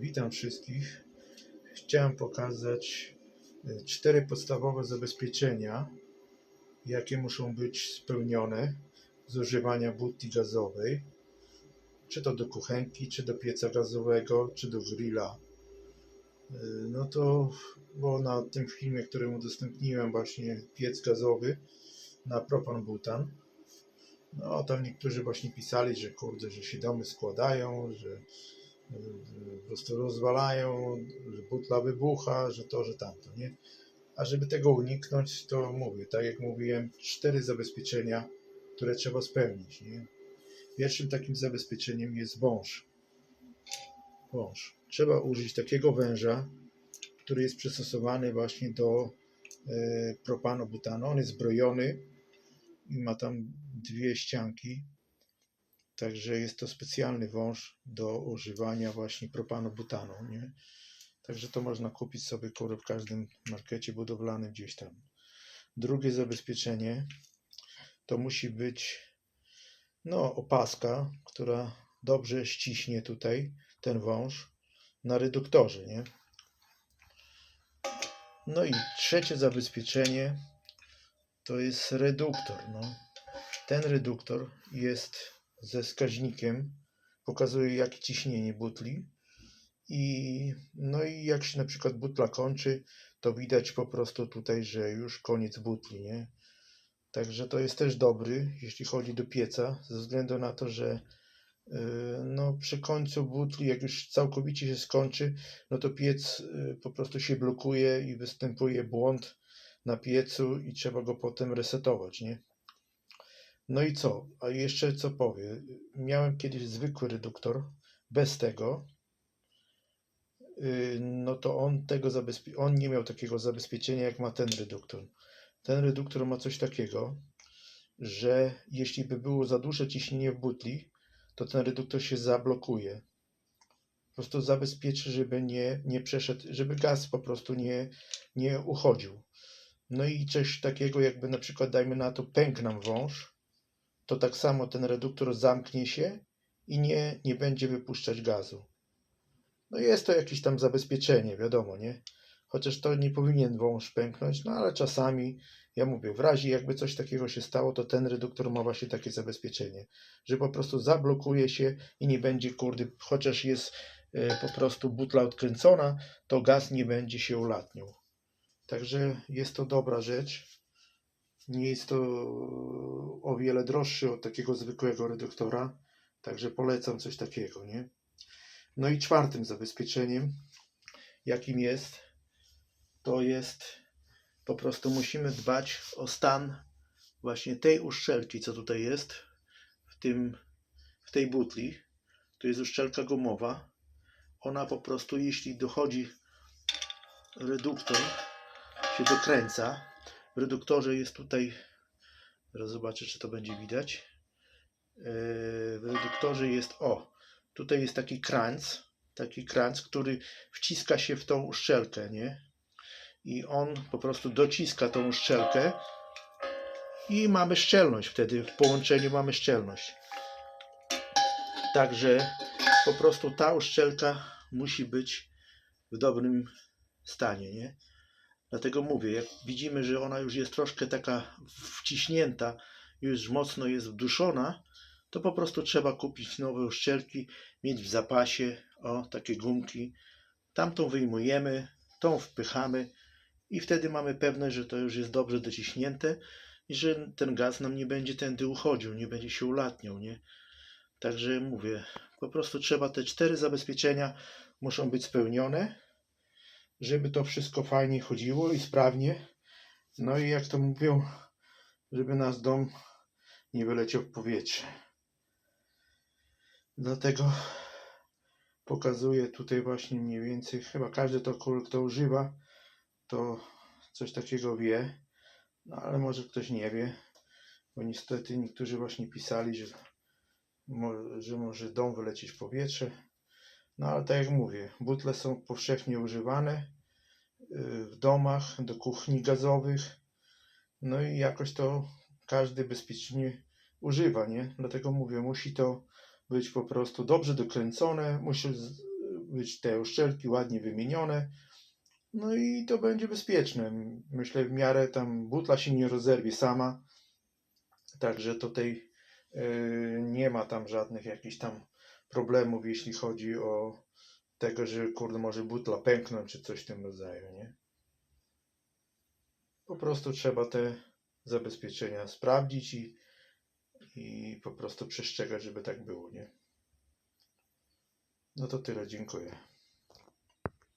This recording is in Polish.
Witam wszystkich. Chciałem pokazać e, cztery podstawowe zabezpieczenia, jakie muszą być spełnione z używania butli gazowej, czy to do kuchenki, czy do pieca gazowego, czy do grilla. E, No to, bo na tym filmie, którym udostępniłem właśnie piec gazowy na propan-butan, no tam niektórzy właśnie pisali, że kurde, że się domy składają, że po prostu rozwalają, że butla wybucha, że to, że tamto, nie? A żeby tego uniknąć, to mówię, tak jak mówiłem, cztery zabezpieczenia, które trzeba spełnić, nie? Pierwszym takim zabezpieczeniem jest wąż. Wąż. Trzeba użyć takiego węża, który jest przystosowany właśnie do e, propano-butanu. On jest zbrojony i ma tam dwie ścianki, Także jest to specjalny wąż do używania właśnie propano-butanu, nie? Także to można kupić sobie kurde w każdym markecie budowlanym gdzieś tam. Drugie zabezpieczenie to musi być no opaska, która dobrze ściśnie tutaj ten wąż na reduktorze, nie? No i trzecie zabezpieczenie to jest reduktor, no. Ten reduktor jest ze wskaźnikiem, pokazuje jakie ciśnienie butli i no i jak się na przykład butla kończy, to widać po prostu tutaj, że już koniec butli, nie? Także to jest też dobry, jeśli chodzi do pieca, ze względu na to, że yy, no przy końcu butli, jak już całkowicie się skończy, no to piec yy, po prostu się blokuje i występuje błąd na piecu i trzeba go potem resetować, nie? No i co? A jeszcze co powiem? Miałem kiedyś zwykły reduktor bez tego. Yy, No to on tego zabezpie- on nie miał takiego zabezpieczenia jak ma ten reduktor. Ten reduktor ma coś takiego, że jeśli by było za duże ciśnienie w butli, to ten reduktor się zablokuje. Po prostu zabezpieczy, żeby nie, nie przeszedł, żeby gaz po prostu nie, nie uchodził. No i coś takiego, jakby na przykład dajmy na to pękł nam wąż, to tak samo ten reduktor zamknie się i nie, nie będzie wypuszczać gazu. No jest to jakieś tam zabezpieczenie, wiadomo, nie? Chociaż to nie powinien wąż pęknąć, no ale czasami, ja mówię, w razie jakby coś takiego się stało, to ten reduktor ma właśnie takie zabezpieczenie, że po prostu zablokuje się i nie będzie, kurde, chociaż jest e, po prostu butla odkręcona, to gaz nie będzie się ulatniał. Także jest to dobra rzecz. Nie jest to o wiele droższy od takiego zwykłego reduktora, także polecam coś takiego, nie? No i czwartym zabezpieczeniem, jakim jest, to jest po prostu musimy dbać o stan właśnie tej uszczelki, co tutaj jest w tym w tej butli. To jest uszczelka gumowa. Ona po prostu, jeśli dochodzi reduktor, się dokręca. Reduktorze jest tutaj, teraz zobaczę, czy to będzie widać. Yy, W reduktorze jest, o, tutaj jest taki kranc, taki kranc, który wciska się w tą uszczelkę, nie? I on po prostu dociska tą uszczelkę i mamy szczelność wtedy, w połączeniu mamy szczelność. Także po prostu ta uszczelka musi być w dobrym stanie, nie? Dlatego mówię, jak widzimy, że ona już jest troszkę taka wciśnięta, już mocno jest wduszona, to po prostu trzeba kupić nowe uszczelki, mieć w zapasie, o, takie gumki. Tamtą wyjmujemy, tą wpychamy i wtedy mamy pewność, że to już jest dobrze dociśnięte i że ten gaz nam nie będzie tędy uchodził, nie będzie się ulatniał, nie? Także mówię, po prostu trzeba te cztery zabezpieczenia muszą być spełnione, żeby to wszystko fajnie chodziło i sprawnie. No i jak to mówią, żeby nasz dom nie wyleciał w powietrze. Dlatego pokazuję tutaj właśnie mniej więcej, chyba każdy to kto używa, to coś takiego wie, no ale może ktoś nie wie, bo niestety niektórzy właśnie pisali, że, że może dom wylecieć w powietrze. No ale tak jak mówię, butle są powszechnie używane y, w domach, do kuchni gazowych, no i jakoś to każdy bezpiecznie używa, nie? Dlatego mówię, musi to być po prostu dobrze dokręcone, musi być te uszczelki ładnie wymienione. No i to będzie bezpieczne. Myślę, w miarę tam butla się nie rozerwie sama. Także tutaj yy, nie ma tam żadnych jakichś tam problemów, jeśli chodzi o tego, że kurde może butla pęknąć czy coś w tym rodzaju, nie? Po prostu trzeba te zabezpieczenia sprawdzić i, i po prostu przestrzegać, żeby tak było, nie? No to tyle, dziękuję.